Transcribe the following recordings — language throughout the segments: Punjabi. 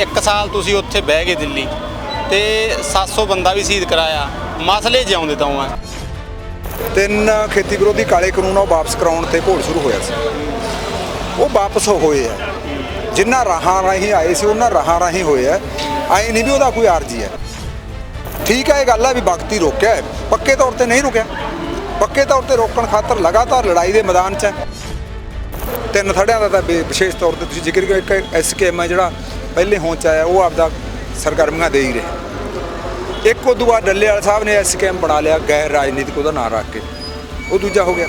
1 ਸਾਲ ਤੁਸੀਂ ਉੱਥੇ ਬਹਿ ਗਏ ਦਿੱਲੀ ਤੇ 700 ਬੰਦਾ ਵੀ ਸ਼ਹੀਦ ਕਰਾਇਆ। ਮਸਲੇ ਜਿਉਂਦੇ ਤਾਂ ਆ। ਤਿੰਨ ਖੇਤੀ ਵਿਰੋਧੀ ਕਾਲੇ ਕਾਨੂੰਨ ਆ, ਉਹ ਵਾਪਸ ਕਰਾਉਣ ਤੇ ਘੋਲ ਸ਼ੁਰੂ ਹੋਇਆ ਸੀ। ਉਹ ਵਾਪਸ ਹੋਏ ਆ। ਜਿੰਨਾ ਰਾਹਾਂ ਰਾਹੀਂ ਆਏ ਸੀ, ਉਹਨਾਂ ਰਾਹਾਂ ਰਾਹੀਂ ਹੋਏ ਆ। ਆਏ ਨਹੀਂ ਵੀ ਉਹਦਾ ਕੋਈ ਆਰਜੀ ਹੈ ਠੀਕ ਹੈ ਇਹ ਗੱਲ ਹੈ ਵੀ ਵਕਤੀ ਰੋਕਿਆ ਪੱਕੇ ਤੌਰ ਤੇ ਨਹੀਂ ਰੁਕਿਆ। ਪੱਕੇ ਤੌਰ ਤੇ ਰੋਕਣ ਖਾਤਰ ਲਗਾਤਾਰ ਲੜਾਈ ਦੇ ਮੈਦਾਨ 'ਚ ਹੈ ਤਿੰਨ ਥੜਿਆਂ ਦਾ ਤਾਂ ਵਿ- ਵਿਸ਼ੇਸ਼ ਤੌਰ ਤੇ ਤੁਸੀਂ ਜ਼ਿਕਰ ਕੀਤਾ ਇੱਕ ਐਸਕੇਐਮ ਹੈ ਜਿਹੜਾ ਪਹਿਲੇ ਹੋਂਦ 'ਚ ਆਇਆ, ਉਹ ਆਪਦਾ ਸਰਗਰਮੀਆਂ ਦੇ ਹੀ ਰਹੇ। ਇੱਕ ਉਦੋਂ ਬਾਅਦ ਡੱਲੇ ਵਾਲਾ ਸਾਹਿਬ ਨੇ ਐਸਕੇਐਮ ਬਣਾ ਲਿਆ, ਗੈਰ ਰਾਜਨੀਤਿਕ ਉਹਦਾ ਨਾਂ ਰੱਖ ਕੇ। ਉਹ ਦੂਜਾ ਹੋ ਗਿਆ।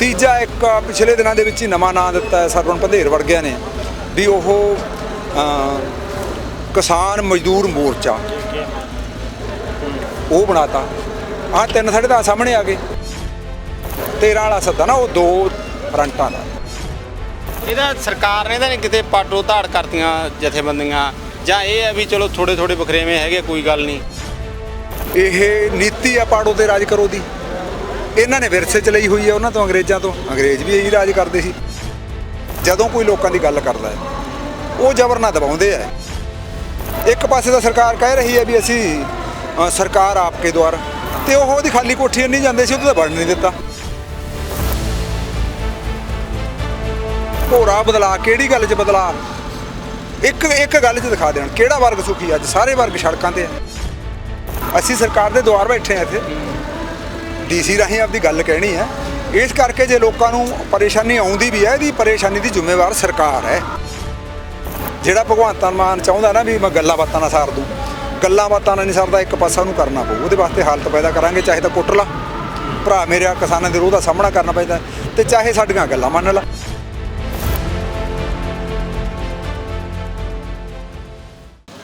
ਤੀਜਾ ਇੱਕ ਪਿਛਲੇ ਦਿਨਾਂ ਦੇ ਵਿੱਚ ਹੀ ਨਵਾਂ ਨਾਂ ਦਿੱਤਾ ਹੈ, ਸਰਵਣ ਪੰਧੇਰ ਵਰਗਿਆਂ ਨੇ, ਵੀ ਉਹ ਕਿਸਾਨ ਮਜ਼ਦੂਰ ਮੋਰਚਾ। ਉਹ ਬਣਾਤਾ। ਆਹ ਤਿੰਨ ਸਾਡੇ ਦਾ ਸਾਹਮਣੇ ਆ ਗਏ। 13 ਵਾਲਾ ਸੱਦਾ ਨਾ, ਉਹ ਦੋ ਫਰੰਟਾਂ ਦਾ। ਇਹਦਾ ਸਰਕਾਰ ਨੇ ਇਹਦਾ ਨਹੀਂ ਕਿਤੇ ਪਾਟੋ ਧਾੜ ਕਰਤੀਆਂ ਜਥੇਬੰਦੀਆਂ। ਜਾਂ ਇਹ ਹੈ ਵੀ ਚਲੋ ਥੋੜੇ ਥੋੜੇ ਬਖਰੇਵੇਂ ਹੈਗੇ ਕੋਈ ਗੱਲ ਨਹੀਂ। ਇਹ ਨੀਤੀ ਆ ਪਾੜੋ ਤੇ ਰਾਜ ਕਰੋ ਦੀ। ਇਹਨਾਂ ਨੇ ਵਿਰਸੇ ਚ ਲਈ ਹੋਈ ਹੈ ਉਹਨਾਂ ਤੋਂ ਅੰਗਰੇਜ਼ਾਂ ਤੋਂ। ਅੰਗਰੇਜ਼ ਵੀ ਇਹੀ ਰਾਜ ਕਰਦੇ ਸੀ। ਜਦੋਂ ਕੋਈ ਲੋਕਾਂ ਦੀ ਗੱਲ ਕਰਦਾ ਹੈ ਉਹ ਜ਼ਬਰ ਨਾਲ ਦਬਾਉਂਦੇ ਆ। ਇੱਕ ਪਾਸੇ ਤਾਂ ਸਰਕਾਰ ਕਹਿ ਰਹੀ ਹੈ ਵੀ ਅਸੀਂ ਅ, ਸਰਕਾਰ ਆਪਕੇ ਦੁਆਰ। ਤੇ ਉਹ ਉਹਦੀ ਖਾਲੀ ਕੋਠੀ ਨਹੀਂ ਜਾਂਦੇ ਸੀ ਉਹ ਤਾਂ ਵੜਨ ਨਹੀਂ ਦਿੱਤਾ। ਭੋਰਾ ਬਦਲਾ, ਕਿਹੜੀ ਗੱਲ 'ਚ ਬਦਲਾ? ਇੱਕ ਇੱਕ ਗੱਲ 'ਚ ਦਿਖਾ ਦੇਣ, ਕਿਹੜਾ ਵਰਗ ਸੁਖੀ ਅੱਜ? ਸਾਰੇ ਵਰਗ ਸੜਕਾਂ ਤੇ ਆ। ਅਸੀਂ ਸਰਕਾਰ ਦੇ ਦੁਆਰ ਬੈਠੇ ਆ ਇੱਥੇ। ਡੀਸੀ ਰਾਹੀਂ ਆਪਦੀ ਗੱਲ ਕਹਿਣੀ ਹੈ ਇਸ ਕਰਕੇ ਜੇ ਲੋਕਾਂ ਨੂੰ ਪਰੇਸ਼ਾਨੀ ਆਉਂਦੀ ਵੀ ਹੈ ਇਹਦੀ ਪਰੇਸ਼ਾਨੀ ਦੀ ਜ਼ਿੰਮੇਵਾਰ ਸਰਕਾਰ ਹੈ। ਜਿਹੜਾ ਭਗਵੰਤ ਮਾਨ ਚਾਹੁੰਦਾ ਨਾ ਵੀ ਮੈਂ ਗੱਲਾਂ ਬਾਤਾਂ ਨਾਲ ਸਾਰ ਦੂੰ, ਗੱਲਾਂ ਬਾਤਾਂ ਨਾਲ ਨਹੀਂ ਸਰਦਾ, ਇੱਕ ਪਾਸਾ ਨੂੰ ਕਰਨਾ ਪਊ। ਉਹਦੇ ਵਾਸਤੇ ਹਾਲਤ ਪੈਦਾ ਕਰਾਂਗੇ, ਚਾਹੇ ਤਾਂ ਕੁੱਟ ਲਾ। ਭਰਾ ਮੇਰਿਆ ਕਿਸਾਨਾਂ ਦੇ ਰੋਹ ਦਾ ਸਾਹਮਣਾ ਕਰਨਾ ਪੈਂਦਾ। ਤੇ ਚਾਹੇ ਸਾਡੀਆਂ ਗੱਲਾਂ ਮੰਨ ਲਾ।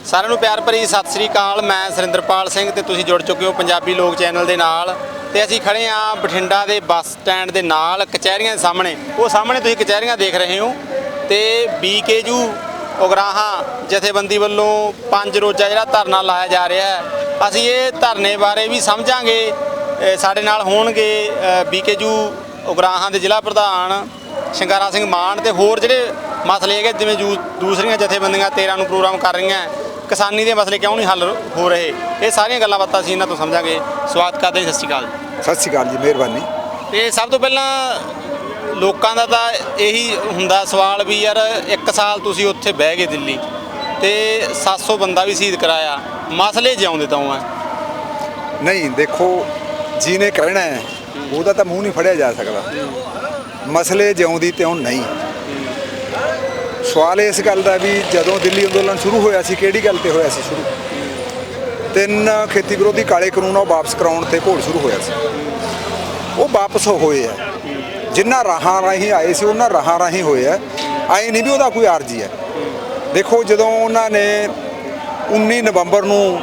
ਸਾਰਿਆਂ ਨੂੰ ਪਿਆਰ ਭਰੀ ਸਤਿ ਸ੍ਰੀ ਅਕਾਲ। ਮੈਂ ਸੁਰਿੰਦਰਪਾਲ ਸਿੰਘ ਤੇ ਤੁਸੀਂ ਜੁੜ ਚੁੱਕੇ ਹੋ ਪੰਜਾਬੀ ਲੋਕ ਚੈਨਲ ਦੇ ਨਾਲ। ਤੇ ਅਸੀਂ ਖੜੇ ਆ ਬਠਿੰਡਾ ਦੇ ਬੱਸ ਸਟੈਂਡ ਦੇ ਨਾਲ, ਕਚਹਿਰੀਆਂ ਦੇ ਸਾਹਮਣੇ। ਉਹ ਸਾਹਮਣੇ ਤੁਸੀਂ ਕਚਹਿਰੀਆਂ ਦੇਖ ਰਹੇ ਹੋ। ਤੇ ਬੀਕੇਜੂ ਉਗਰਾਹਾਂ ਜਥੇਬੰਦੀ ਵੱਲੋਂ ਪੰਜ ਰੋਜ਼ਾ ਜਿਹੜਾ ਧਰਨਾ ਲਾਇਆ ਜਾ ਰਿਹਾ ਹੈ। ਅਸੀਂ ਇਹ ਧਰਨੇ ਬਾਰੇ ਵੀ ਸਮਝਾਂਗੇ। ਸਾਡੇ ਨਾਲ ਹੋਣਗੇ ਬੀਕੇਜੂ ਉਗਰਾਹਾਂ ਦੇ ਜ਼ਿਲ੍ਹਾ ਪ੍ਰਧਾਨ ਸ਼ਿੰਗਾਰਾ ਸਿੰਘ ਮਾਨ ਤੇ ਹੋਰ ਜਿਹੜੇ ਮਸਲੇ ਹੈਗੇ, ਜਿਵੇਂ ਜੂ- ਦੂਸਰੀਆਂ ਜਥੇਬੰਦੀਆਂ 13 ਨੂੰ ਪ੍ਰੋਗਰਾਮ ਕਰ ਰਹੀਆਂ। ਕਿਸਾਨੀ ਦੇ ਮਸਲੇ ਕਿਉਂ ਨਹੀਂ ਹੱਲ ਹੋ ਰਹੇ? ਇਹ ਸਾਰੀਆਂ ਗੱਲਾਂ ਬਾਤਾਂ ਅਸੀਂ ਇਹਨਾਂ ਤੋਂ ਸਮਝਾਂਗੇ। ਸਵਾਗਤ ਕਰਦੇ ਹਾਂ ਸਤਿ ਸ਼੍ਰੀ ਅਕਾਲ। ਸਤਿ ਸ਼੍ਰੀ ਅਕਾਲ ਜੀ ਮਿਹਰਬਾਨੀ। ਤੇ ਸਭ ਤੋਂ ਪਹਿਲਾਂ ਲੋਕਾਂ ਦਾ ਤਾਂ ਇਹੀ ਹੁੰਦਾ ਸਵਾਲ ਵੀ ਯਾਰ ਇੱਕ ਸਾਲ ਤੁਸੀਂ ਉੱਥੇ ਬਹਿ ਗਏ ਦਿੱਲੀ ਤੇ 700 ਬੰਦਾ ਵੀ ਸ਼ਹੀਦ ਕਰਾਇਆ। ਮਸਲੇ ਜਿਉਂਦੇ ਤਾਂ ਆ ਨਹੀਂ ਦੇਖੋ ਜਿਹਨੇ ਕਹਿਣਾ ਹੈ ਉਹਦਾ ਤਾਂ ਮੂੰਹ ਨਹੀਂ ਫੜਿਆ ਜਾ ਸਕਦਾ। ਮਸਲੇ ਜਿਉਂਦੀ ਤੇ ਹੁਣ ਨਹੀਂ। ਸਵਾਲ ਇਸ ਗੱਲ ਦਾ ਵੀ ਜਦੋਂ ਦਿੱਲੀ ਅੰਦੋਲਨ ਸ਼ੁਰੂ ਹੋਇਆ ਸੀ, ਕਿਹੜੀ ਗੱਲ ਤੇ ਹੋਇਆ ਸੀ ਸ਼ੁਰੂ? ਤਿੰਨ ਖੇਤੀ ਵਿਰੋਧੀ ਕਾਲੇ ਕਾਨੂੰਨ ਉਹ ਵਾਪਸ ਕਰਾਉਣ ਤੇ ਘੋਲ ਸ਼ੁਰੂ ਹੋਇਆ ਸੀ। ਉਹ ਵਾਪਸ ਹੋਏ ਆ। ਜਿੰਨਾ ਰਾਹਾਂ ਰਾਹੀਂ ਆਏ ਸੀ, ਉਹਨਾਂ ਰਾਹਾਂ ਰਾਹੀਂ ਹੋਏ ਆ। ਆਏ ਨਹੀਂ ਵੀ ਉਹਦਾ ਕੋਈ ਆਰਜੀ ਹੈ ਦੇਖੋ, ਜਦੋਂ ਉਹਨਾਂ ਨੇ 19 ਨਵੰਬਰ ਨੂੰ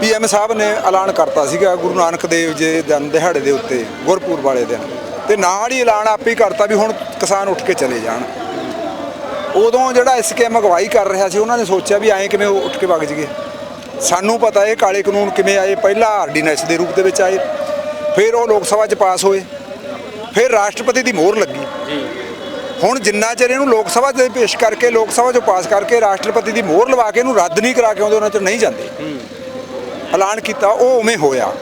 ਪੀਐਮ ਸਾਹਿਬ ਨੇ ਐਲਾਨ ਕਰਤਾ ਸੀਗਾ, ਗੁਰੂ ਨਾਨਕ ਦੇਵ ਜੀ ਦੇ ਦਿਹਾੜੇ ਦੇ ਉੱਤੇ, ਗੁਰਪੁਰਬ ਵਾਲੇ ਦਿਨ। ਤੇ ਨਾਲ ਹੀ ਐਲਾਨ ਆਪੇ ਕਰਤਾ ਵੀ ਹੁਣ ਕਿਸਾਨ ਉੱਠ ਕੇ ਚਲੇ ਜਾਣ। ਉਦੋਂ ਜਿਹੜਾ ਸਕੀਮ ਅਗਵਾਈ ਕਰ ਰਿਹਾ ਸੀ ਉਹਨਾਂ ਨੇ ਸੋਚਿਆ ਵੀ ਐਂ ਕਿਵੇਂ ਉੱਠ ਕੇ ਵਗ ਜਗੇ ਸਾਨੂੰ ਪਤਾ ਇਹ ਕਾਲੇ ਕਾਨੂੰਨ ਕਿਵੇਂ ਆਏ ਪਹਿਲਾਂ ਆਰਡੀਨੈਂਸ ਦੇ ਰੂਪ ਦੇ ਵਿੱਚ ਆਏ ਫਿਰ ਉਹ ਲੋਕ ਸਭਾ 'ਚ ਪਾਸ ਹੋਏ ਫਿਰ ਰਾਸ਼ਟਰਪਤੀ ਦੀ ਮੋਹਰ ਲੱਗੀ। ਹੁਣ ਜਿੰਨਾ ਚਿਰ ਇਹਨੂੰ ਲੋਕ ਸਭਾ 'ਚ ਪੇਸ਼ ਕਰਕੇ ਲੋਕ ਸਭਾ 'ਚੋਂ ਪਾਸ ਕਰਕੇ ਰਾਸ਼ਟਰਪਤੀ ਦੀ ਮੋਹਰ ਲਵਾ ਕੇ ਇਹਨੂੰ ਰੱਦ ਨਹੀਂ ਕਰਾ ਕੇ ਆਉਂਦੇ ਉਹਨਾਂ ਚਿਰ ਨਹੀਂ ਜਾਂਦੇ। ਐਲਾਨ ਕੀਤਾ ਉਹ ਉਵੇਂ ਹੋਇਆ।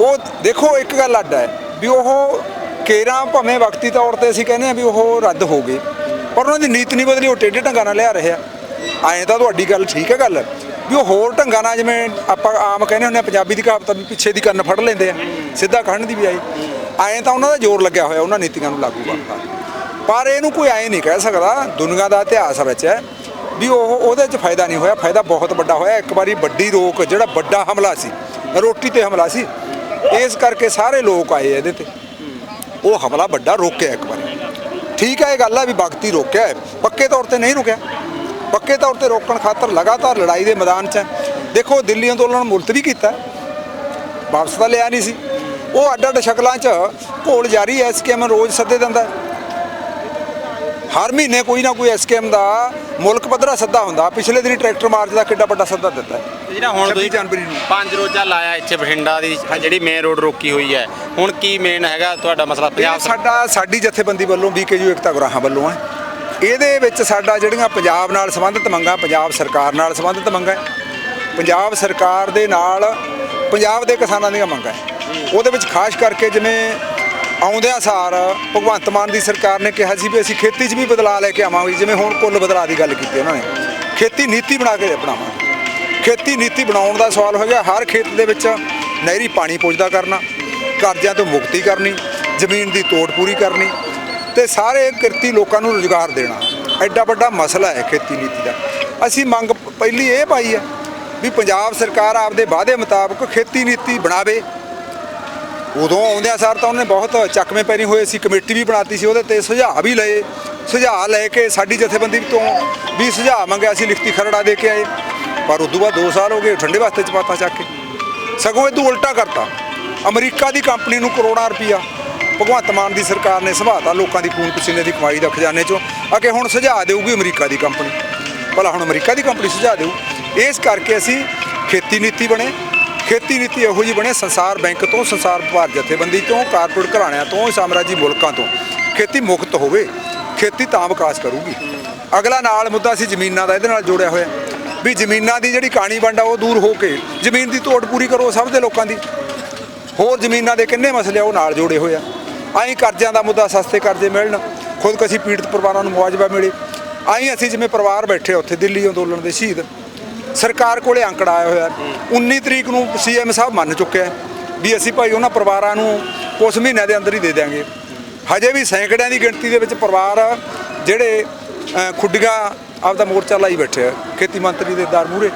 ਉਹ ਦੇਖੋ ਇੱਕ ਗੱਲ ਅੱਡ ਹੈ ਵੀ ਉਹ ਕੇਰਾਂ ਭਾਵੇਂ ਵਕਤੀ ਤੌਰ ਤੇ ਅਸੀਂ ਕਹਿੰਦੇ ਆ ਵੀ ਉਹ ਰੱਦ ਹੋ ਗਏ। ਪਰ ਉਹਨਾਂ ਦੀ ਨੀਤ ਨਹੀਂ ਬਦਲੀ, ਉਹ ਟੇਢੇ ਢੰਗਾਂ ਨਾਲ ਲਿਆ ਰਹੇ ਆ। ਐਂ ਤਾਂ ਤੁਹਾਡੀ ਗੱਲ ਠੀਕ ਹੈ ਗੱਲ। ਵੀ ਉਹ ਹੋਰ ਢੰਗਾਂ ਨਾਲ ਜਿਵੇਂ ਆਪਾਂ ਆਮ ਕਹਿੰਦੇ ਹੁੰਦੇ ਆ, ਪੰਜਾਬੀ ਦੀ ਕਹਾਵਤ ਵੀ ਪਿੱਛੇ ਦੀ ਕੰਨ ਫੜ ਲੈਂਦੇ ਆ, ਸਿੱਧਾ ਖੜਨ ਦੀ ਵੀ ਆਈ ਐਂ ਤਾਂ ਉਹਨਾਂ ਦਾ ਜ਼ੋਰ ਲੱਗਿਆ ਹੋਇਆ, ਉਹਨਾਂ ਨੀਤੀਆਂ ਨੂੰ ਲਾਗੂ ਕਰਨ ਦਾ। ਪਰ ਇਹਨੂੰ ਕੋਈ ਐਂ ਨਹੀਂ ਕਹਿ ਸਕਦਾ, ਦੁਨੀਆ ਦਾ ਇਤਿਹਾਸ ਵਿੱਚ ਹੈ, ਵੀ ਉਹ ਉਹਦੇ 'ਚ ਫਾਇਦਾ ਨਹੀਂ ਹੋਇਆ। ਫਾਇਦਾ ਬਹੁਤ ਵੱਡਾ ਹੋਇਆ। ਇੱਕ ਵਾਰੀ ਵੱਡੀ ਰੋਕ, ਜਿਹੜਾ ਵੱਡਾ ਹਮਲਾ ਸੀ, ਰੋਟੀ ਤੇ ਹਮਲਾ ਸੀ, ਇਸ ਕਰਕੇ ਸਾਰੇ ਲੋਕ ਆਏ ਇਹਦੇ ਤੇ। ਉਹ ਹਮਲਾ ਵੱਡਾ ਰੋਕਿਆ ਇੱਕ ਵਾਰੀ। ਠੀਕ ਹੈ, ਇਹ ਗੱਲ ਹੈ ਵੀ ਵਕਤੀ ਰੋਕਿਆ ਹੈ। ਪੱਕੇ ਤੌਰ ਤੇ ਨਹੀਂ ਰੁਕਿਆ। ਪੱਕੇ ਤੌਰ ਤੇ ਰੋਕਣ ਖਾਤਰ ਲਗਾਤਾਰ ਲੜਾਈ ਦੇ ਮੈਦਾਨ 'ਚ ਹੈ। ਦੇਖੋ, ਦਿੱਲੀ ਅੰਦੋਲਨ ਮੁਲਤਵੀ ਕੀਤਾ ਵਾਪਸ ਤਾਂ ਲਿਆ ਨਹੀਂ ਸੀ। ਉਹ ਅੱਡ ਅੱਡ ਸ਼ਕਲਾਂ 'ਚ ਘੋਲ ਜਾਰੀ ਹੈ ਐਸਕੇਐਮ ਰੋਜ਼ ਸੱਦੇ ਦਿੰਦਾ ਹਰ ਮਹੀਨੇ ਕੋਈ ਨਾ ਕੋਈ ਐਸਕੇਐਮ ਦਾ ਮੁਲਕ ਪੱਧਰਾ ਸੱਦਾ ਹੁੰਦਾ ਪਿਛਲੇ ਦਿਨੀ ਟਰੈਕਟਰ ਮਾਰਚ ਦਾ ਕਿੱਡਾ ਵੱਡਾ ਸੱਦਾ ਦਿੱਤਾ ਜਿਹੜਾ ਹੁਣ 26 ਤੁਸੀਂ ਜਨਵਰੀ ਨੂੰ। ਪੰਜ ਰੋਜ਼ਾ ਲਾਇਆ ਇੱਥੇ ਬਠਿੰਡਾ ਦੀ ਜਿਹੜੀ ਮੇਨ ਰੋਡ ਰੋਕੀ ਹੋਈ ਹੈ ਹੁਣ ਕੀ ਮੇਨ ਹੈਗਾ ਤੁਹਾਡਾ ਮਸਲਾ ਪੰਜਾਬ ਸਾਡਾ ਸਾਡੀ ਜਥੇਬੰਦੀ ਵੱਲੋਂ ਬੀਕੇਯੂ ਇਕਤਾ ਗੁਰਾਹਾਂ ਵੱਲੋਂ ਹੈ ਇਹਦੇ ਵਿੱਚ ਸਾਡਾ ਜਿਹੜੀਆਂ ਪੰਜਾਬ ਨਾਲ ਸੰਬੰਧਿਤ ਮੰਗਾਂ ਪੰਜਾਬ ਸਰਕਾਰ ਨਾਲ ਸੰਬੰਧਿਤ ਮੰਗਾਂ। ਪੰਜਾਬ ਸਰਕਾਰ ਦੇ ਨਾਲ ਪੰਜਾਬ ਦੇ ਕਿਸਾਨਾਂ ਦੀਆਂ ਮੰਗਾਂ। ਉਹਦੇ ਵਿੱਚ ਖਾਸ ਕਰਕੇ ਜਿਵੇਂ ਆਉਂਦਿਆਂ ਸਾਰ ਭਗਵੰਤ ਮਾਨ ਦੀ ਸਰਕਾਰ ਨੇ ਕਿਹਾ ਸੀ ਵੀ ਅਸੀਂ ਖੇਤੀ 'ਚ ਵੀ ਬਦਲਾਅ ਲੈ ਕੇ ਆਵਾਂਗੇ, ਜਿਵੇਂ ਹੁਣ ਕੁੱਲ ਬਦਲਾਅ ਦੀ ਗੱਲ ਕੀਤੀ ਉਹਨਾਂ ਨੇ। ਖੇਤੀ ਨੀਤੀ ਬਣਾ ਕੇ ਬਣਾਵਾਂਗੇ ਖੇਤੀ ਨੀਤੀ ਬਣਾਉਣ ਦਾ ਸਵਾਲ ਹੋ ਗਿਆ ਹਰ ਖੇਤ ਦੇ ਵਿੱਚ ਨਹਿਰੀ ਪਾਣੀ ਪੁੱਜਦਾ ਕਰਨਾ, ਕਰਜ਼ਿਆਂ ਤੋਂ ਮੁਕਤੀ ਕਰਨੀ, ਜ਼ਮੀਨ ਦੀ ਤੋੜ ਪੂਰੀ ਕਰਨੀ ਤੇ ਸਾਰੇ ਕਿਰਤੀ ਲੋਕਾਂ ਨੂੰ ਰੁਜ਼ਗਾਰ ਦੇਣਾ। ਐਡਾ ਵੱਡਾ ਮਸਲਾ ਹੈ ਖੇਤੀ ਨੀਤੀ ਦਾ। ਅਸੀਂ ਮੰਗ ਪਹਿਲੀ ਇਹ ਪਾਈ ਹੈ ਵੀ ਪੰਜਾਬ ਸਰਕਾਰ ਆਪਦੇ ਵਾਅਦੇ ਮੁਤਾਬਕ ਖੇਤੀ ਨੀਤੀ ਬਣਾਵੇ ਉਦੋਂ ਆਉਂਦਿਆਂ ਸਾਰ ਤਾਂ ਉਹਨੇ ਬਹੁਤ ਚੱਕਵੇਂ ਪੈਰੀ ਹੋਏ ਸੀ, ਕਮੇਟੀ ਵੀ ਬਣਾਤੀ ਸੀ ਉਹਦੇ ਤੇ ਸੁਝਾਅ ਵੀ ਲਏ। ਸੁਝਾਅ ਲੈ ਕੇ ਸਾਡੀ ਜਥੇਬੰਦੀ ਤੋਂ ਵੀ ਸੁਝਾਅ ਮੰਗਿਆ ਸੀ, ਲਿਖਤੀ ਖਰੜਾ ਦੇ ਕੇ ਆਏ। ਪਰ ਉਦੋਂ ਬਾਅਦ 2 ਸਾਲ ਹੋ ਗਏ, ਠੰਡੇ ਵਾਸਤੇ ਚ ਪਾਤਾ ਚੱਕ ਕੇ। ਸਗੋਂ ਇਹ ਉਲਟਾ ਕਰਤਾ। ਅਮਰੀਕਾ ਦੀ ਕੰਪਨੀ ਨੂੰ ਕਰੋੜਾਂ ਰੁਪਈਆ ਭਗਵੰਤ ਮਾਨ ਦੀ ਸਰਕਾਰ ਨੇ ਸੰਭਾਤਾ ਲੋਕਾਂ ਦੀ ਖੂਨ ਪਸੀਨੇ ਦੀ ਕਮਾਈ ਦਾ ਖਜ਼ਾਨੇ ਚੋਂ। ਅਕੇ ਹੁਣ ਸੁਝਾਅ ਦੇਊਗੀ ਅਮਰੀਕਾ ਦੀ ਕੰਪਨੀ। ਭਲਾ ਹੁਣ ਅਮਰੀਕਾ ਦੀ ਕੰਪਨੀ ਸੁਝਾਅ ਦੇਊ। ਇਸ ਕਰਕੇ ਅਸੀਂ ਖੇਤੀ ਨੀਤੀ ਬਣੇ ਖੇਤੀ ਨੀਤੀ ਇਹੋ ਜਿਹੀ ਬਣੇ ਸੰਸਾਰ ਬੈਂਕ ਤੋਂ, ਸੰਸਾਰ ਵਪਾਰ ਜਥੇਬੰਦੀ ਤੋਂ, ਕਾਰਪੋਰੇਟ ਘਰਾਣਿਆਂ ਤੋਂ, ਸਾਮਰਾਜੀ ਮੁਲਕਾਂ ਤੋਂ। ਖੇਤੀ ਮੁਕਤ ਹੋਵੇ, ਖੇਤੀ ਤਾਂ ਵਿਕਾਸ ਕਰੂਗੀ। ਅਗਲਾ ਨਾਲ ਮੁੱਦਾ ਸੀ ਜ਼ਮੀਨਾਂ ਦਾ, ਇਹਦੇ ਨਾਲ ਜੋੜਿਆ ਹੋਇਆ। ਵੀ ਜ਼ਮੀਨਾਂ ਦੀ ਜਿਹੜੀ ਕਾਣੀ ਵੰਡ ਆ, ਉਹ ਦੂਰ ਹੋ ਕੇ, ਜ਼ਮੀਨ ਦੀ ਤੋੜ ਪੂਰੀ ਕਰੋ ਸਭ ਦੇ ਲੋਕਾਂ ਦੀ। ਹੋਰ ਜ਼ਮੀਨਾਂ ਦੇ ਕਿੰਨੇ ਮਸਲੇ ਆ, ਉਹ ਨਾਲ ਜੋੜੇ ਹੋਏ ਆ। ਆਈ ਕਰਜ਼ਿਆਂ ਦਾ ਮੁੱਦਾ, ਸਸਤੇ ਕਰਜ਼ੇ ਮਿਲਣ। ਖੁਦਕਸ਼ੀ ਪੀੜਤ ਪਰਿਵਾਰਾਂ ਨੂੰ ਮੁਆਵਜ਼ਾ ਮਿਲੇ। ਆਈ ਅਸੀਂ ਜਿਵੇਂ ਪਰਿਵਾਰ ਬੈਠੇ ਆ ਉੱਥੇ, ਦਿੱਲੀ ਅੰਦੋਲਨ ਦੇ ਸ਼ਹੀਦ। ਸਰਕਾਰ ਕੋਲੇ ਅੰਕੜਾ ਆਇਆ ਹੋਇਆ। 19 ਤਰੀਕ ਨੂੰ ਸੀਐਮ ਸਾਹਿਬ ਮੰਨ ਚੁੱਕਿਆ ਵੀ ਅਸੀਂ ਭਾਈ ਉਹਨਾਂ ਪਰਿਵਾਰਾਂ ਨੂੰ ਕੁਝ ਮਹੀਨਿਆਂ ਦੇ ਅੰਦਰ ਹੀ ਦੇ ਦਿਆਂਗੇ। ਹਜੇ ਵੀ ਸੈਂਕੜਿਆਂ ਦੀ ਗਿਣਤੀ ਦੇ ਵਿੱਚ ਪਰਿਵਾਰ ਜਿਹੜੇ ਖੁੱਡੀਆਂ ਆਪਦਾ ਮੋਰਚਾ ਲਾਈ ਬੈਠੇ ਆ ਖੇਤੀ ਮੰਤਰੀ ਦੇ ਦਰ ਮੂਹਰੇ।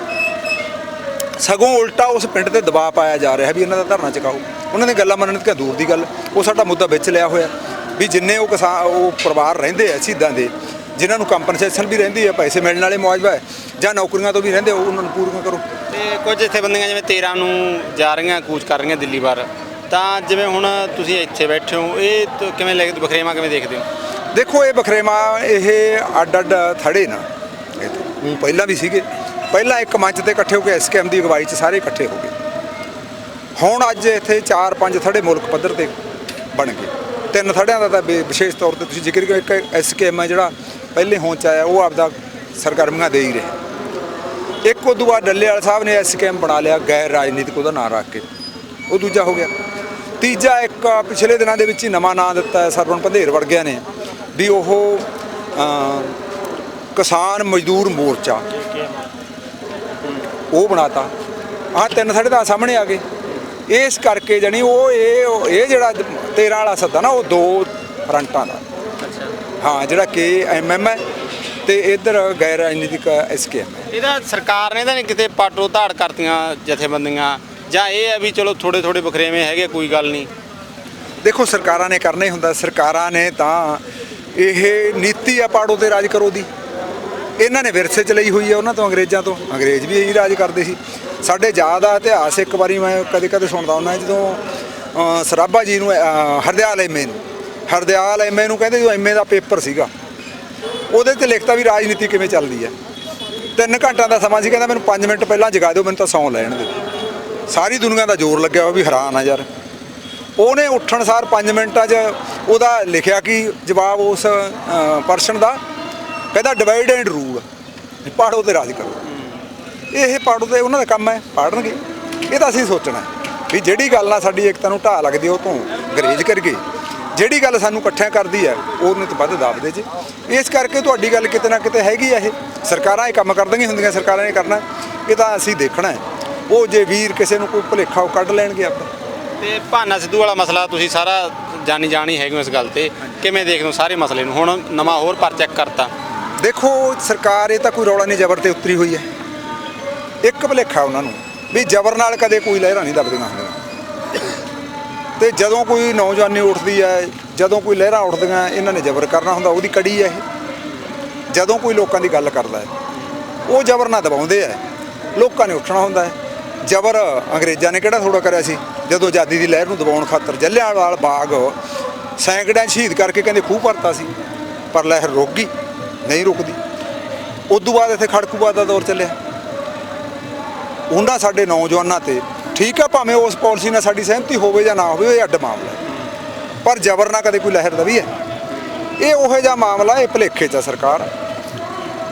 ਸਗੋਂ ਉਲਟਾ ਉਸ ਪਿੰਡ ਤੇ ਦਬਾਅ ਪਾਇਆ ਜਾ ਰਿਹਾ ਵੀ ਇਹਨਾਂ ਦਾ ਧਰਨਾ ਚੁਕਾਓ। ਉਹਨਾਂ ਦੀ ਗੱਲਾਂ ਮੰਨਣ ਤੇ ਦੂਰ ਦੀ ਗੱਲ ਉਹ ਸਾਡਾ ਮੁੱਦਾ ਵਿੱਚ ਲਿਆ ਹੋਇਆ। ਵੀ ਜਿੰਨੇ ਉਹ ਕਿਸਾਨ ਉਹ ਪਰਿਵਾਰ ਰਹਿੰਦੇ ਆ ਸ਼ਹੀਦਾਂ ਦੇ ਜਿਨ੍ਹਾਂ ਨੂੰ ਕੰਪਨਸੇਸ਼ਨ ਵੀ ਰਹਿੰਦੀ ਹੈ ਪੈਸੇ ਮਿਲਣ ਵਾਲੇ ਮੁਆਵਜ਼ਾ ਹੈ ਜਾਂ ਨੌਕਰੀਆਂ ਤੋਂ ਵੀ ਰਹਿੰਦੇ ਉਹ ਉਹਨਾਂ ਨੂੰ ਪੂਰੀਆਂ ਕਰੋ। ਤੇ ਕੁਝ ਜਥੇਬੰਦੀਆਂ ਜਿਵੇਂ 13 ਨੂੰ ਜਾ ਰਹੀਆਂ ਕੂਚ ਕਰ ਰਹੀਆਂ ਦਿੱਲੀ ਬਾਰ ਤਾਂ ਜਿਵੇਂ ਹੁਣ ਤੁਸੀਂ ਇੱਥੇ ਬੈਠੇ ਹੋ ਇਹ ਤ- ਕਿਵੇਂ ਲੈ ਬਖਰੇਵਾ ਕਿਵੇਂ ਦੇਖਦੇ ਹੋ? ਦੇਖੋ ਇਹ ਬਖਰੇਵਾ ਇਹ ਅੱਡ ਅੱਡ ਥੜੇ ਨਾ। ਇਹ ਊਂ ਪਹਿਲਾਂ ਵੀ ਸੀਗੇ। ਪਹਿਲਾਂ ਇੱਕ ਮੰਚ ਤੇ ਇਕੱਠੇ ਹੋ ਕੇ ਐਸਕੇਐਮ ਦੀ ਅਗਵਾਈ 'ਚ ਸਾਰੇ ਇਕੱਠੇ ਹੋ ਗਏ। ਹੁਣ ਅੱਜ ਇੱਥੇ 4-5 ਥੜੇ ਮੁਲਕ ਪੱਧਰ ਤੇ ਬਣ ਗਏ। ਤਿੰਨ ਥੜਿਆਂ ਦਾ ਤਾਂ ਬੇ- ਵਿਸ਼ੇਸ਼ ਤੌਰ ਤੇ ਤੁਸੀਂ ਜ਼ਿਕਰ ਕੀਤਾ ਇੱਕ ਐਸਕੇਐਮ ਹੈ ਜਿਹੜਾ ਪਹਿਲੇ ਹੋਂਦ 'ਚ ਆਇਆ ਉਹ ਆਪਦਾ ਸਰਗਰਮੀਆਂ ਦੇ ਹੀ ਰਿਹਾ। ਇੱਕ ਉਦੋਂ ਬਾਅਦ ਡੱਲੇਵਾਲ ਸਾਹਿਬ ਨੇ ਐਸਕੇਐਮ ਬਣਾ ਲਿਆ ਗੈਰ ਰਾਜਨੀਤਿਕ ਉਹਦਾ ਨਾਂ ਰੱਖ ਕੇ। ਉਹ ਦੂਜਾ ਹੋ ਗਿਆ। ਤੀਜਾ ਇੱਕ ਪਿਛਲੇ ਦਿਨਾਂ ਦੇ ਵਿੱਚ ਹੀ ਨਵਾਂ ਨਾਂ ਦਿੱਤਾ ਹੈ ਸਰਵਣ ਪੰਧੇਰ ਵਰਗਿਆਂ ਨੇ ਵੀ ਉਹ ਕਿਸਾਨ ਮਜ਼ਦੂਰ ਮੋਰਚਾ। ਉਹ ਬਣਾਤਾ। ਆਹ ਤਿੰਨ ਸਾਡੇ ਤਾਂ ਸਾਹਮਣੇ ਆ ਗਏ। ਇਸ ਕਰਕੇ ਜਣੀ ਉਹ ਇਹ ਇਹ ਜਿਹੜਾ 13 ਵਾਲਾ ਸੱਦਾ ਨਾ ਉਹ ਦੋ ਫਰੰਟਾਂ ਦਾ। ਹਾਂ ਜਿਹੜਾ ਕਿ ਐਮਐਮ ਹੈ ਤੇ ਇਧਰ ਗੈਰ ਰਾਜਨੀਤਿਕ ਐਸਕੇਐਮ ਹੈ। ਇਹਦਾ ਸਰਕਾਰ ਨੇ ਤਾਂ ਨਹੀਂ ਕਿਤੇ ਪਾਟੋ ਧਾੜ ਕਰਤੀਆਂ ਜਥੇਬੰਦੀਆਂ ਜਾਂ ਇਹ ਹੈ ਵੀ ਚਲੋ ਥੋੜੇ ਥੋੜੇ ਬਖਰੇਵੇਂ ਹੈਗੇ ਕੋਈ ਗੱਲ ਨਹੀਂ। ਦੇਖੋ ਸਰਕਾਰਾਂ ਨੇ ਕਰਨਾ ਹੀ ਹੁੰਦਾ। ਸਰਕਾਰਾਂ ਨੇ ਤਾਂ ਇਹ ਨੀਤੀ ਆ ਪਾੜੋ ਤੇ ਰਾਜ ਕਰੋ ਦੀ। ਇਹਨਾਂ ਨੇ ਵਿਰਸੇ ਚ ਲਈ ਹੋਈ ਹੈ ਉਹਨਾਂ ਤੋਂ ਅੰਗਰੇਜ਼ਾਂ ਤੋਂ। ਅੰਗਰੇਜ਼ ਵੀ ਇਹੀ ਰਾਜ ਕਰਦੇ ਸੀ। ਸਾਡੇ ਯਾਦ ਆ ਇਤਿਹਾਸ ਇੱਕ ਵਾਰੀ ਮੈਂ ਕਦੇ ਕਦੇ ਸੁਣਦਾ ਹੁੰਦਾ ਜਦੋਂ ਸਰਾਭਾ ਜੀ ਨੂੰ ਹਰਦਿਆਲ ਐਮਏ ਨੂੰ ਹਰਦਿਆਲ ਐਮਏ ਨੂੰ ਕਹਿੰਦੇ ਜੋ ਐਮਏ ਦਾ ਪੇਪਰ ਸੀਗਾ ਉਹਦੇ ਤੇ ਲਿਖਤਾ ਵੀ ਰਾਜਨੀਤੀ ਕਿਵੇਂ ਚੱਲਦੀ ਹੈ। ਤਿੰਨ ਘੰਟਿਆਂ ਦਾ ਸਮਾਂ ਸੀ, ਕਹਿੰਦਾ ਮੈਨੂੰ 5 ਮਿੰਟ ਪਹਿਲਾਂ ਜਗਾ ਦਿਓ, ਮੈਨੂੰ ਤਾਂ ਸੌਂ ਲੈਣ ਦਿਓ। ਸਾਰੀ ਦੁਨੀਆ ਦਾ ਜ਼ੋਰ ਲੱਗਿਆ ਹੋਇਆ ਵੀ ਹੈਰਾਨ ਆ ਯਾਰ। ਉਹਨੇ ਉੱਠਣ ਸਾਰ 5 ਮਿੰਟਾਂ 'ਚ ਉਹਦਾ ਲਿਖਿਆ ਕਿ ਜਵਾਬ ਉਸ ਪਰਸਨ ਦਾ, ਕਹਿੰਦਾ ਡਿਵਾਈਡ ਐਂਡ ਰੂਲ ਪਾੜੋ ਤੇ ਰਾਜ ਕਰੋ। ਇਹ ਪਾੜੋ ਤੇ ਉਹਨਾਂ ਦਾ ਕੰਮ ਹੈ ਪਾੜਨਗੇ ਇਹ ਤਾਂ ਅਸੀਂ ਸੋਚਣਾ ਵੀ ਜਿਹੜੀ ਗੱਲ ਨਾਲ ਸਾਡੀ ਏਕਤਾ ਨੂੰ ਢਾਹ ਲੱਗਦੀ ਉਹ ਤੋਂ ਗਰੇਜ ਕਰਗੇ ਜਿਹੜੀ ਗੱਲ ਸਾਨੂੰ ਇਕੱਠਿਆਂ ਕਰਦੀ ਹੈ ਉਹਨੇ ਤੋਂ ਵੱਧ ਦਾਬਦੇ ਜੀ। ਇਸ ਕਰਕੇ ਤੁਹਾਡੀ ਗੱਲ ਕਿਤੇ ਨਾ ਕਿਤੇ ਹੈਗੀ ਆ ਇਹ। ਸਰਕਾਰਾਂ ਇਹ ਕੰਮ ਕਰਦੀਆਂ ਹੀ ਹੁੰਦੀਆਂ ਸਰਕਾਰਾਂ ਨੇ ਕਰਨਾ। ਇਹ ਤਾਂ ਅਸੀਂ ਦੇਖਣਾ ਹੈ। ਉਹ ਜੇ ਵੀਰ ਕਿਸੇ ਨੂੰ ਕੋਈ ਭੁਲੇਖਾ ਉਹ ਕੱਢ ਲੈਣਗੇ ਆਪਦਾ ਤੇ ਭਾਨਾ ਸਿੱਧੂ ਵਾਲਾ ਮਸਲਾ ਤੁਸੀਂ ਸਾਰਾ ਜਾਣੀ ਜਾਣੀ ਹੈਗੇ ਹੋ ਇਸ ਗੱਲ ਤੇ। ਕਿਵੇਂ ਦੇਖਦੇ ਹੋ ਸਾਰੇ ਮਸਲੇ ਨੂੰ? ਹੁਣ ਨਵਾਂ ਹੋਰ ਪਰ ਚੈੱਕ ਕਰਤਾ। ਦੇਖੋ ਸਰਕਾਰ ਇਹ ਤਾਂ ਕੋਈ ਰੌਲਾ ਨਹੀਂ ਜ਼ਬਰ ਤੇ ਉਤਰੀ ਹੋਈ ਹੈ। ਇੱਕ ਭੁਲੇਖਾ ਉਹਨਾਂ ਨੂੰ। ਵੀ ਜ਼ਬਰ ਨਾਲ ਕਦੇ ਕੋਈ ਲਹਿਰਾਂ ਨਹੀਂ ਦਬਦੀਆਂ ਹੁੰਦੀਆਂ ਤੇ ਜਦੋਂ ਕੋਈ ਨੌਜਵਾਨੀ ਉੱਠਦੀ ਹੈ, ਜਦੋਂ ਕੋਈ ਲਹਿਰਾਂ ਉੱਠਦੀਆਂ, ਇਹਨਾਂ ਨੇ ਜ਼ਬਰ ਕਰਨਾ ਹੁੰਦਾ, ਉਹਦੀ ਕੜੀ ਹੈ ਇਹ। ਜਦੋਂ ਕੋਈ ਲੋਕਾਂ ਦੀ ਗੱਲ ਕਰਦਾ ਹੈ, ਉਹ ਜ਼ਬਰ ਨਾ ਦਬਾਉਂਦੇ ਆ ਲੋਕਾਂ ਨੇ ਉੱਠਣਾ ਹੁੰਦਾ ਹੈ। ਜ਼ਬਰ ਅੰਗਰੇਜ਼ਾਂ ਨੇ ਕਿਹੜਾ ਥੋੜਾ ਕਰਿਆ ਸੀ? ਜਦੋਂ ਆਜ਼ਾਦੀ ਦੀ ਲਹਿਰ ਨੂੰ ਦਬਾਉਣ ਖਾਤਰ ਜੱਲਿਆਂਵਾਲਾ ਬਾਗ ਸੈਂਕੜਿਆਂ ਸ਼ਹੀਦ ਕਰਕੇ ਕਹਿੰਦੇ ਖੂਹ ਭਰਤਾ ਸੀ, ਪਰ ਲਹਿਰ ਰੁਕ ਗਈ, ਨਹੀਂ ਰੁਕਦੀ। ਤੋਂ ਬਾਅਦ ਇੱਥੇ ਖੜਕੂਬਾਦ ਦਾ ਦੌਰ ਚੱਲਿਆ। ਉਹਨਾਂ ਸਾਡੇ ਨੌਜਵਾਨਾਂ ਤੇ ਠੀਕ ਆ ਭਾਵੇਂ ਉਸ ਪਾਲਿਸੀ ਨਾਲ ਸਾਡੀ ਸਹਿਮਤੀ ਹੋਵੇ ਜਾਂ ਨਾ ਹੋਵੇ ਇਹ ਅੱਡ ਮਾਮਲਾ ਹੈ। ਪਰ ਜ਼ਬਰ ਨਾਲ ਕਦੇ ਕੋਈ ਲਹਿਰ ਦਵੀ ਹੈ? ਇਹ ਉਹੋ ਜਿਹਾ ਮਾਮਲਾ ਇਹ ਭਲੇਖੇ 'ਚ ਆ ਸਰਕਾਰ।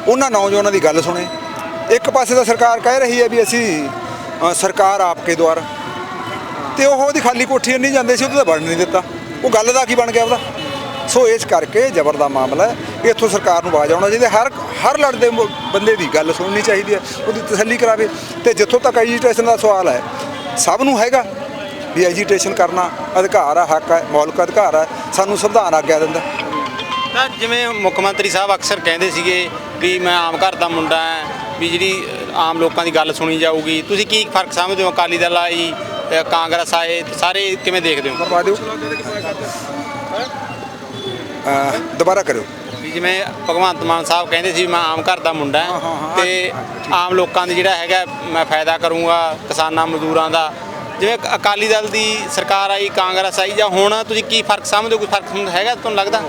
ਉਹਨਾਂ ਨੌਜਵਾਨਾਂ ਦੀ ਗੱਲ ਸੁਣੇ। ਇੱਕ ਪਾਸੇ ਤਾਂ ਸਰਕਾਰ ਕਹਿ ਰਹੀ ਹੈ ਵੀ ਅਸੀਂ ਅ, ਸਰਕਾਰ ਆਪਕੇ ਦੁਆਰ। ਤੇ ਉਹ ਉਹਦੀ ਖਾਲੀ ਕੋਠੀ ਨਹੀਂ ਜਾਂਦੇ ਸੀ ਉਹਦੇ ਤਾਂ ਬਣ ਨਹੀਂ ਦਿੱਤਾ। ਉਹ ਗੱਲ ਦਾ ਕੀ ਬਣ ਗਿਆ ਉਹਦਾ? ਸੋ ਇਸ ਕਰਕੇ ਜ਼ਬਰ ਦਾ ਮਾਮਲਾ ਹੈ। ਇੱਥੋਂ ਸਰਕਾਰ ਨੂੰ ਆਵਾਜ਼ ਆਉਣਾ ਚਾਹੀਦਾ। ਹਰ ਹਰ ਲੜਦੇ ਮ- ਬੰਦੇ ਦੀ ਗੱਲ ਸੁਣਨੀ ਚਾਹੀਦੀ ਹੈ। ਉਹਦੀ ਤਸੱਲੀ ਕਰਾਵੇ। ਤੇ ਜਿੱਥੋਂ ਤੱਕ ਐਜੀਟੇਸ਼ਨ ਦਾ ਸਵਾਲ ਹੈ ਸਭ ਨੂੰ ਹੈਗਾ ਵੀ ਐਜੀਟੇਸ਼ਨ ਕਰਨਾ ਅਧਿਕਾਰ ਹੈ ਹੱਕ ਹੈ ਮੌਲਿਕ ਅਧਿਕਾਰ ਹੈ ਸਾਨੂੰ ਸੰਵਿਧਾਨ ਆਗਿਆ ਦਿੰਦਾ। ਤਾਂ ਜਿਵੇਂ ਮੁੱਖ ਮੰਤਰੀ ਸਾਹਿਬ ਅਕਸਰ ਕਹਿੰਦੇ ਸੀਗੇ ਵੀ ਮੈਂ ਆਮ ਘਰ ਦਾ ਮੁੰਡਾ ਹਾਂ ਵੀ ਜਿਹੜੀ ਆਮ ਲੋਕਾਂ ਦੀ ਗੱਲ ਸੁਣੀ ਜਾਊਗੀ। ਤੁਸੀਂ ਕੀ ਫ਼ਰਕ ਸਮਝਦੇ ਹੋ? ਅਕਾਲੀ ਦਲ ਆਈ ਕਾਂਗਰਸ ਆਏ ਸਾਰੇ ਕਿਵੇਂ ਦੇਖਦੇ ਹੋ? ਕਰਵਾ ਦਿਓ। ਅਹ ਦੁਬਾਰਾ ਕਰਿਓ। ਵੀ ਜਿਵੇਂ ਭਗਵੰਤ ਮਾਨ ਸਾਹਿਬ ਕਹਿੰਦੇ ਸੀ ਮੈਂ ਆਮ ਘਰ ਦਾ ਮੁੰਡਾ ਹਾਂ, ਹਾਂ, ਹਾਂ ਹਾਂ, ਤੇ। ਆਮ ਲੋਕਾਂ ਦੀ ਜਿਹੜਾ ਹੈਗਾ ਮੈਂ ਫਾਇਦਾ ਕਰੂੰਗਾ ਕਿਸਾਨਾਂ ਮਜ਼ਦੂਰਾਂ ਦਾ। ਜਿਵੇਂ ਅਕ- ਅਕਾਲੀ ਦਲ ਦੀ ਸਰਕਾਰ ਆਈ ਕਾਂਗਰਸ ਆਈ ਜਾਂ ਹੁਣ ਤੁਸੀਂ ਕੀ ਫ਼ਰਕ ਸਮਝਦੇ ਹੋ? ਕੋਈ ਫ਼ਰਕ ਸਮਝ- ਹੈਗਾ ਤੁਹਾਨੂੰ ਲੱਗਦਾ?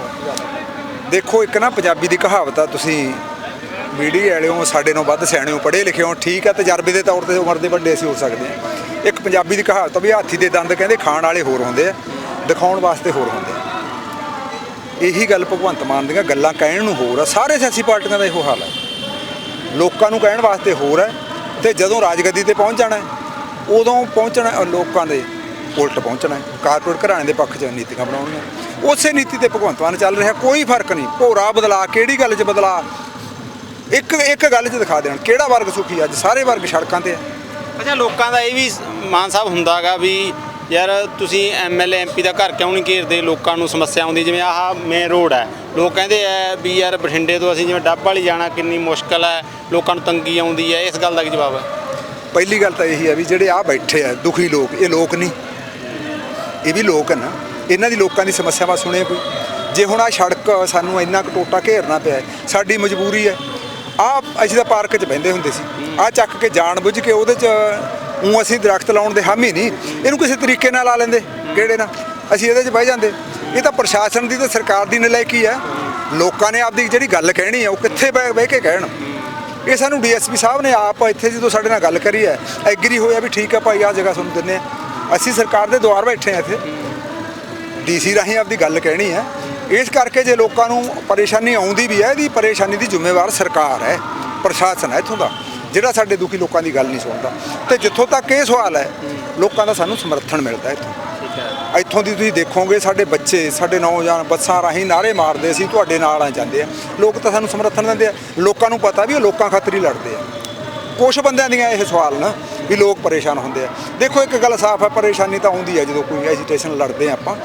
ਦੇਖੋ ਇੱਕ ਨਾ ਪੰਜਾਬੀ ਦੀ ਕਹਾਵਤ ਆ ਤੁਸੀਂ ਮੀਡੀਆ ਵਾਲਿਓ ਸਾਡੇ ਨਾਲੋਂ ਵੱਧ ਸਿਆਣੇ ਹੋ ਪੜ੍ਹੇ ਲਿਖੇ ਹੋ ਠੀਕ ਆ ਤਜਰਬੇ ਦੇ ਤੌਰ ਤੇ ਉਮਰ ਦੇ ਵੱਡੇ ਅਸੀਂ ਹੋ ਸਕਦੇ ਆ ਇੱਕ ਪੰਜਾਬੀ ਦੀ ਕਹਾਵਤ ਆ ਵੀ ਹਾਥੀ ਦੇ ਦੰਦ ਕਹਿੰਦੇ ਖਾਣ ਵਾਲੇ ਹੋਰ ਹੁੰਦੇ ਆ ਦਿਖਾਉਣ ਵਾਸਤੇ ਹੋਰ ਹੁੰਦੇ ਆ। ਇਹੀ ਗੱਲ ਭਗਵੰਤ ਮਾਨ ਦੀਆਂ ਗੱਲਾਂ ਕਹਿਣ ਨੂੰ ਹੋਰ ਆ। ਸਾਰੇ ਸਿਆਸੀ ਪਾਰਟੀਆਂ ਦਾ ਇਹੋ ਹਾਲ ਹੈ ਲੋਕਾਂ ਨੂੰ ਕਹਿਣ ਵਾਸਤੇ ਹੋਰ ਹੈ ਤੇ ਜਦੋਂ ਰਾਜਗੱਦੀ ਤੇ ਪਹੁੰਚ ਜਾਣਾ ਉਦੋਂ ਪਹੁੰਚਣਾ ਲੋਕਾਂ ਦੇ ਉਲਟ ਪਹੁੰਚਣਾ ਕਾਰਪੋਰੇਟ ਘਰਾਣੇ ਦੇ ਪੱਖ 'ਚ ਨੀਤੀਆਂ ਬਣਾਉਣੀਆਂ। ਉਸੇ ਨੀਤੀ ਤੇ ਭਗਵੰਤ ਮਾਨ ਚੱਲ ਰਿਹਾ। ਕੋਈ ਫ਼ਰਕ ਨਹੀਂ। ਭੋਰਾ ਬਦਲਾ, ਕਿਹੜੀ ਗੱਲ 'ਚ ਬਦਲਾ? ਇੱਕ ਇੱਕ ਗੱਲ 'ਚ ਦਿਖਾ ਦੇਣ। ਕਿਹੜਾ ਵਰਗ ਸੁਖੀ ਅੱਜ ਸਾਰੇ ਵਰਗ ਸੜਕਾਂ ਤੇ ਆ। ਅੱਛਾ, ਲੋਕਾਂ ਦਾ ਇਹ ਵੀ ਮਾਨ ਸਾਹਿਬ ਹੁੰਦਾਗਾ ਵੀ ਯਾਰ ਤੁਸੀਂ ਐਮਐਲਏ ਐਮਪੀ ਦਾ ਘਰ ਕਿਉਂ ਨਹੀਂ ਘੇਰਦੇ? ਲੋਕਾਂ ਨੂੰ ਸਮੱਸਿਆ ਆਉਂਦੀ ਜਿਵੇਂ ਆਹ ਮੇਨ ਰੋਡ ਹੈ। ਲੋਕ ਕਹਿੰਦੇ ਆ ਵੀ ਯਾਰ ਬਠਿੰਡੇ ਤੋਂ ਅਸੀਂ ਜਿਵੇਂ ਡੱਬ ਵਾਲੀ ਜਾਣਾ ਕਿੰਨੀ ਮੁਸ਼ਕਲ ਹੈ ਲੋਕਾਂ ਨੂੰ ਤੰਗੀ ਆਉਂਦੀ ਹੈ। ਇਸ ਗੱਲ ਦਾ ਕੀ ਜਵਾਬ ਹੈ? ਪਹਿਲੀ ਗੱਲ ਤਾਂ ਇਹੀ ਹੈ ਵੀ ਜਿਹੜੇ ਆ ਬੈਠੇ ਆ ਦੁਖੀ ਲੋਕ ਇਹ ਲੋਕ ਨਹੀਂ। ਇਹ ਵੀ ਲੋਕ ਹਨ। ਇਹਨਾਂ ਦੀ ਲੋਕਾਂ ਦੀ ਸਮੱਸਿਆਵਾਂ ਸੁਣੇ ਕੋਈ। ਜੇ ਹੁਣ ਆ ਸੜਕ ਸਾਨੂੰ ਇੰਨਾ ਕੁ ਟੋਟਾ ਘੇਰਨਾ ਪਿਆ ਸਾਡੀ ਮਜਬੂਰੀ ਹੈ। ਆ ਅਸੀਂ ਤਾਂ ਪਾਰਕ 'ਚ ਬਹਿੰਦੇ ਹੁੰਦੇ ਸੀ। ਆ ਚੱਕ ਕੇ ਜਾਣ ਬੁੱਝ ਕੇ ਉਹਦੇ 'ਚ ਉਹ ਅਸੀਂ ਦਰਖਤ ਲਾਉਣ ਦੇ ਹਾਮੀ ਨਹੀਂ। ਇਹਨੂੰ ਕਿਸੇ ਤਰੀਕੇ ਨਾਲ ਲਾ ਲੈਂਦੇ, ਕਿਹੜੇ ਨਾਲ? ਅਸੀਂ ਇਹਦੇ 'ਚ ਬਹਿ ਜਾਂਦੇ। ਇਹ ਤਾਂ ਪ੍ਰਸ਼ਾਸਨ ਦੀ ਤੇ ਸਰਕਾਰ ਦੀ ਨਲਾਇਕੀ ਹੈ ਲੋਕਾਂ ਨੇ ਆਪਦੀ ਜਿਹੜੀ ਗੱਲ ਕਹਿਣੀ ਹੈ ਉਹ ਕਿੱਥੇ ਬਹਿ ਬਹਿ ਕੇ ਕਹਿਣ? ਇਹ ਸਾਨੂੰ ਡੀਐਸਪੀ ਸਾਹਿਬ ਨੇ ਆਪ ਇੱਥੇ ਜਦੋਂ ਸਾਡੇ ਨਾਲ ਗੱਲ ਕਰੀ ਹੈ ਐਗਰੀ ਹੋਇਆ ਵੀ ਠੀਕ ਹੈ ਭਾਈ ਆ ਜਗ੍ਹਾ ਤੁਹਾਨੂੰ ਦਿੰਨੇ ਆ। ਅਸੀਂ ਸਰਕਾਰ ਦੇ ਦੁਆਰ ਬੈਠੇ ਆ ਇੱਥੇ। ਡੀਸੀ ਰਾਹੀਂ ਆਪਦੀ ਗੱਲ ਕਹਿਣੀ ਹੈ ਇਸ ਕਰਕੇ ਜੇ ਲੋਕਾਂ ਨੂੰ ਪਰੇਸ਼ਾਨੀ ਆਉਂਦੀ ਵੀ ਹੈ ਇਹਦੀ ਪਰੇਸ਼ਾਨੀ ਦੀ ਜ਼ਿੰਮੇਵਾਰ ਸਰਕਾਰ ਹੈ, ਪ੍ਰਸ਼ਾਸਨ ਹੈ ਇੱਥੋਂ ਦਾ। ਜਿਹੜਾ ਸਾਡੇ ਦੁਖੀ ਲੋਕਾਂ ਦੀ ਗੱਲ ਨਹੀਂ ਸੁਣਦਾ। ਤੇ ਜਿੱਥੋਂ ਤੱਕ ਇਹ ਸਵਾਲ ਹੈ ਲੋਕਾਂ ਦਾ ਸਾਨੂੰ ਸਮਰਥਨ ਮਿਲਦਾ ਇੱਥੋਂ। ਇੱਥੋਂ ਦੀ ਤੁਸੀਂ ਦੇਖੋਗੇ ਸਾਡੇ ਬੱਚੇ ਸਾਡੇ ਨੌਜਵਾਨ ਬੱਸਾਂ ਰਾਹੀਂ ਨਾਰੇ ਮਾਰਦੇ ਸੀ ਤੁਹਾਡੇ ਨਾਲ ਆ ਜਾਂਦੇ ਆ। ਲੋਕ ਤਾਂ ਸਾਨੂੰ ਸਮਰਥਨ ਦਿੰਦੇ ਆ। ਲੋਕਾਂ ਨੂੰ ਪਤਾ ਵੀ ਉਹ ਲੋਕਾਂ ਖਾਤਰ ਹੀ ਲੜਦੇ ਆ। ਕੁਝ ਬੰਦਿਆਂ ਦੀਆਂ ਇਹ ਸਵਾਲ ਨਾ ਵੀ ਲੋਕ ਪਰੇਸ਼ਾਨ ਹੁੰਦੇ ਆ। ਦੇਖੋ ਇੱਕ ਗੱਲ ਸਾਫ਼ ਹੈ ਪਰੇਸ਼ਾਨੀ ਤਾਂ ਆਉਂਦੀ ਹੈ ਜਦੋਂ ਕੋਈ ਐਜੀਟੇਸ਼ਨ ਲੜਦੇ ਆ ਆਪਾਂ।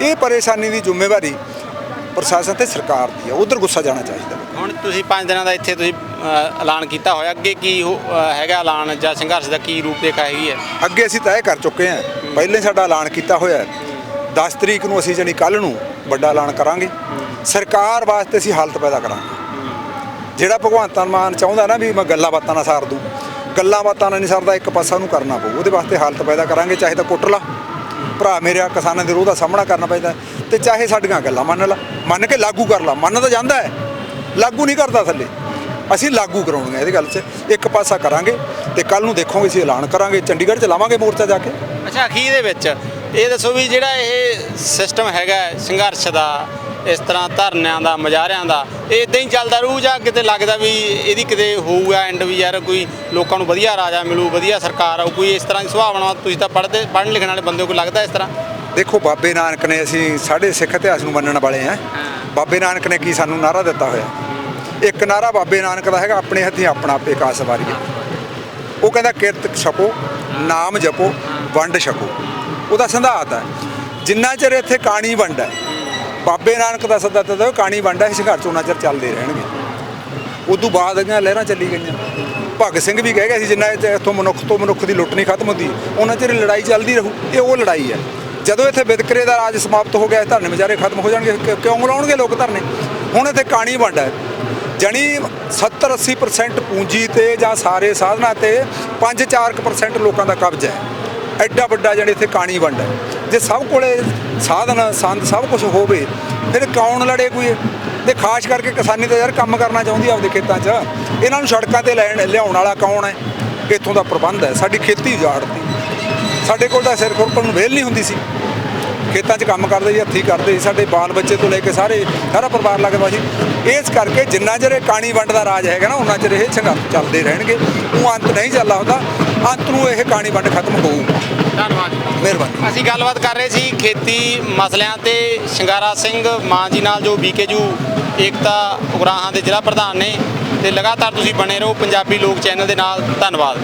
ਇਹ ਪਰੇਸ਼ਾਨੀ ਦੀ ਜ਼ਿੰਮੇਵਾਰੀ ਪ੍ਰਸ਼ਾਸਨ ਤੇ ਸਰਕਾਰ ਦੀ ਹੈ ਉਧਰ ਗੁੱਸਾ ਜਾਣਾ ਚਾਹੀਦਾ। ਹੁਣ ਤੁਸੀਂ 5 ਦਿਨਾਂ ਦਾ ਇੱਥੇ ਤੁਸੀਂ ਐਲਾਨ ਕੀਤਾ ਹੋਇਆ। ਅੱਗੇ ਕੀ ਹੋ- ਹੈਗਾ ਐਲਾਨ ਜਾਂ ਸੰਘਰਸ਼ ਦਾ ਕੀ ਰੂਪ ਰੇਖਾ ਹੈਗੀ ਹੈ? ਅੱਗੇ ਅਸੀਂ ਤੈਅ ਕਰ ਚੁੱਕੇ ਹਾਂ। ਪਹਿਲੇ ਹੀ ਸਾਡਾ ਐਲਾਨ ਕੀਤਾ ਹੋਇਆ ਹੈ। 10 ਤਰੀਕ ਨੂੰ ਅਸੀਂ ਜਣੀ ਕੱਲ ਨੂੰ ਵੱਡਾ ਐਲਾਨ ਕਰਾਂਗੇ। ਸਰਕਾਰ ਵਾਸਤੇ ਅਸੀਂ ਹਾਲਤ ਪੈਦਾ ਕਰਾਂਗੇ। ਜਿਹੜਾ ਭਗਵੰਤ ਮਾਨ ਚਾਹੁੰਦਾ ਨਾ ਵੀ ਮੈਂ ਗੱਲਾਂ ਬਾਤਾਂ ਨਾਲ ਸਾਰ ਦੂੰ, ਗੱਲਾਂ ਬਾਤਾਂ ਨਾਲ ਨਹੀਂ ਸਰਦਾ, ਇੱਕ ਪਾਸਾ ਨੂੰ ਕਰਨਾ ਪਊ। ਉਹਦੇ ਵਾਸਤੇ ਹਾਲਤ ਪੈਦਾ ਕਰਾਂਗੇ, ਚਾਹੇ ਤਾਂ ਕੁੱਟ ਲਾ ਭਰਾ ਮੇਰਿਆ ਕਿਸਾਨਾਂ ਦੇ ਰੋਹ ਦਾ ਸਾਹਮਣਾ ਕਰਨਾ ਪੈਂਦਾ ਤੇ ਚਾਹੇ ਸਾਡੀਆਂ ਗੱਲਾਂ ਮੰਨ ਲਾ। ਮੰਨ ਕੇ ਲਾਗੂ ਕਰ ਲਾ। ਮੰਨ ਤਾਂ ਜਾਂਦਾ ਹੈ। ਲਾਗੂ ਨਹੀਂ ਕਰਦਾ ਥੱਲੇ। ਅਸੀਂ ਲਾਗੂ ਕਰਾਉਣੀਆਂ ਇਹਦੀ ਗੱਲ 'ਚ। ਇੱਕ ਪਾਸਾ ਕਰਾਂਗੇ ਤੇ ਕੱਲ ਨੂੰ ਦੇਖੋਗੇ ਅਸੀਂ ਐਲਾਨ ਕਰਾਂਗੇ। ਚੰਡੀਗੜ੍ਹ 'ਚ ਲਾਵਾਂਗੇ ਮੋਰਚਾ ਜਾ ਕੇ? ਅੱਛਾ ਅਖੀਰ ਦੇ ਵਿੱਚ ਇਹ ਦੱਸੋ ਵੀ ਜਿਹੜਾ ਇਹ ਸਿਸਟਮ ਹੈਗਾ ਸੰਘਰਸ਼ ਦਾ ਇਸ ਤਰ੍ਹਾਂ ਧਰਨਿਆਂ ਦਾ ਮੁਜ਼ਾਹਰਿਆਂ ਦਾ ਇਹ ਇਦਾਂ ਹੀ ਚੱਲਦਾ ਰਹੂ ਜਾਂ ਕਿਤੇ ਲੱਗਦਾ ਵੀ ਇਹਦੀ ਕਿਤੇ ਹੋਊਗਾ ਐਂਡ ਵੀ ਯਾਰ ਕੋਈ ਲੋਕਾਂ ਨੂੰ ਵਧੀਆ ਰਾਜਾ ਮਿਲੂ ਵਧੀਆ ਸਰਕਾਰ ਆਊ ਕੋਈ ਇਸ ਤਰ੍ਹਾਂ ਦੀ ਸੁਭਾਵਨਾ ਤੁਸੀਂ ਤਾਂ ਪੜ੍ਹਦੇ ਪੜ੍ਹਨ ਲਿਖਣ ਵਾਲੇ ਬੰਦੇ ਕੋਈ ਲੱਗਦਾ ਇਸ ਤਰ੍ਹਾਂ? ਦੇਖੋ ਬਾਬੇ ਨਾਨਕ ਨੇ ਅਸੀਂ ਸਾਡੇ ਸਿੱਖ ਇਤਿਹਾਸ ਨੂੰ ਮੰਨਣ ਵਾਲੇ ਹਾਂ। ਬਾਬੇ ਨਾਨਕ ਨੇ ਕੀ ਸਾਨੂੰ ਨਾਰਾ ਦਿੱਤਾ ਹੋਇਆ? ਇੱਕ ਨਾਰਾ ਬਾਬੇ ਨਾਨਕ ਦਾ ਹੈਗਾ, ਆਪਣੇ ਹੱਥੀਂ ਆਪਣਾ ਆਪੇ ਕਾਸ ਵਾਰੀਏ। ਉਹ ਕਹਿੰਦਾ, ਕਿਰਤ ਛਕੋ, ਨਾਮ ਜਪੋ, ਵੰਡ ਛਕੋ। ਉਹਦਾ ਸੰਧਾਤ ਹੈ, ਜਿੰਨਾ ਚਿਰ ਇੱਥੇ ਕਾਣੀ ਵੰਡ ਹੈ, ਬਾਬੇ ਨਾਨਕ ਦਾ ਸੱਦਾ ਦਿੱਤਾ ਕਾਣੀ ਵੰਡ ਹੈ, ਇਸ ਘਰ 'ਚ ਉਹਨਾਂ ਚਿਰ ਚੱਲਦੇ ਰਹਿਣਗੇ। ਉਦੋਂ ਬਾਅਦ ਅਗੀਆਂ ਲਹਿਰਾਂ ਚੱਲੀ ਗਈਆਂ। ਭਗਤ ਸਿੰਘ ਵੀ ਕਹਿ ਗਿਆ ਸੀ, ਜਿੰਨਾ ਇੱਥੋਂ ਮਨੁੱਖ ਤੋਂ ਮਨੁੱਖ ਦੀ ਲੁੱਟ ਨਹੀਂ ਖਤਮ ਹੁੰਦੀ, ਉਹਨਾਂ ਚਿਰ ਲੜਾਈ ਚੱਲਦੀ ਰਹੂ। ਇਹ ਉਹ ਲੜਾਈ ਹੈ। ਜਦੋਂ ਇੱਥੇ ਵਿਤਕਰੇ ਦਾ ਰਾਜ ਸਮਾਪਤ ਹੋ ਗਿਆ ਧਰਨੇ ਵਿਚਾਰੇ ਖਤਮ ਹੋ ਜਾਣਗੇ। ਕਿ- ਕਿਉਂ ਲਾਉਣਗੇ ਲੋਕ ਧਰਨੇ? ਹੁਣ ਇੱਥੇ ਕਾਣੀ ਵੰਡ ਹੈ। ਜਣੀ 70 80% ਪੂੰਜੀ ਤੇ ਜਾਂ ਸਾਰੇ ਸਾਧਨਾਂ ਤੇ 5-4% ਲੋਕਾਂ ਦਾ ਕਬਜ਼ਾ ਹੈ। ਐਡਾ ਵੱਡਾ ਜਿਹੜੇ ਇੱਥੇ ਕਾਣੀ ਵੰਡ ਹੈ। ਜੇ ਸਭ ਕੋਲੇ ਸਾਧਨ, ਸੰਦ ਸਭ ਕੁਝ ਹੋਵੇ, ਫਿਰ ਕੌਣ ਲੜੇ ਕੋਈ? ਤੇ ਖਾਸ ਕਰਕੇ ਕਿਸਾਨੀ ਤਾਂ ਯਾਰ ਕੰਮ ਕਰਨਾ ਚਾਹੁੰਦੀ ਆ ਆਪਦੇ ਖੇਤਾਂ 'ਚ। ਇਹਨਾਂ ਨੂੰ ਸੜਕਾਂ ਤੇ ਲੈਣ, ਲਿਆਉਣ ਵਾਲਾ ਕੌਣ ਹੈ? ਇੱਥੋਂ ਦਾ ਪ੍ਰਬੰਧ ਹੈ, ਸਾਡੀ ਖੇਤੀ ਉਜਾੜਤੀ। ਸਾਡੇ ਕੋਲ ਤਾਂ ਸਿਰ ਖੁਰਕਣ ਨੂੰ ਵੇਲ ਨਹੀਂ ਹੁੰਦੀ ਸੀ। ਖੇਤਾਂ 'ਚ ਕੰਮ ਕਰਦੇ ਸੀ ਹੱਥੀਂ ਕਰਦੇ ਸੀ ਸਾਡੇ ਬਾਲ ਬੱਚੇ ਤੋਂ ਲੈ ਕੇ ਸਾਰੇ ਸਾਰਾ ਪਰਿਵਾਰ ਲੱਗਦਾ ਸੀ ਇਸ ਕਰਕੇ ਜਿੰਨਾ ਚਿਰ ਇਹ ਕਾਣੀ ਵੰਡ ਦਾ ਰਾਜ ਹੈਗਾ ਨਾ ਉਹਨਾਂ ਚਿਰ ਇਹ ਸੰਘਰਸ਼ ਚੱਲਦੇ ਰਹਿਣਗੇ। ਉਹ ਅੰਤ ਨਹੀਂ ਚੱਲਦਾ ਹੁੰਦਾ ਅੰਤ ਨੂੰ ਇਹ ਕਾਣੀ ਵੰਡ ਖਤਮ ਹੋਊਗਾ ਧੰਨਵਾਦ ਮਿਹਰਬਾਨੀ। ਅਸੀਂ ਗੱਲਬਾਤ ਕਰ ਰਹੇ ਸੀ ਖੇਤੀ ਮਸਲਿਆਂ ਤੇ ਸ਼ਿੰਗਾਰਾ ਸਿੰਘ ਮਾਂ ਜੀ ਨਾਲ ਜੋ ਬੀਕੇਜੂ ਏਕਤਾ ਉਗਰਾਹਾਂ ਦੇ ਜ਼ਿਲ੍ਹਾ ਪ੍ਰਧਾਨ ਨੇ। ਤੇ ਲਗਾਤਾਰ ਤੁਸੀਂ ਬਣੇ ਰਹੋ ਪੰਜਾਬੀ ਲੋਕ ਚੈਨਲ ਦੇ ਨਾਲ। ਧੰਨਵਾਦ।